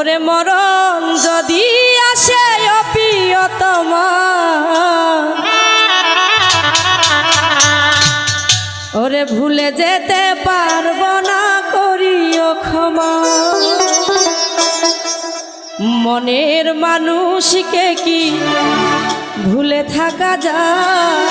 ওরে মরণ যদি আসে অপ্রিয়তম। ওরে ভুলে যেতে পারব না, করিও ক্ষমা। মনের মানুষকে কি ভুলে থাকা যায়?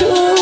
sure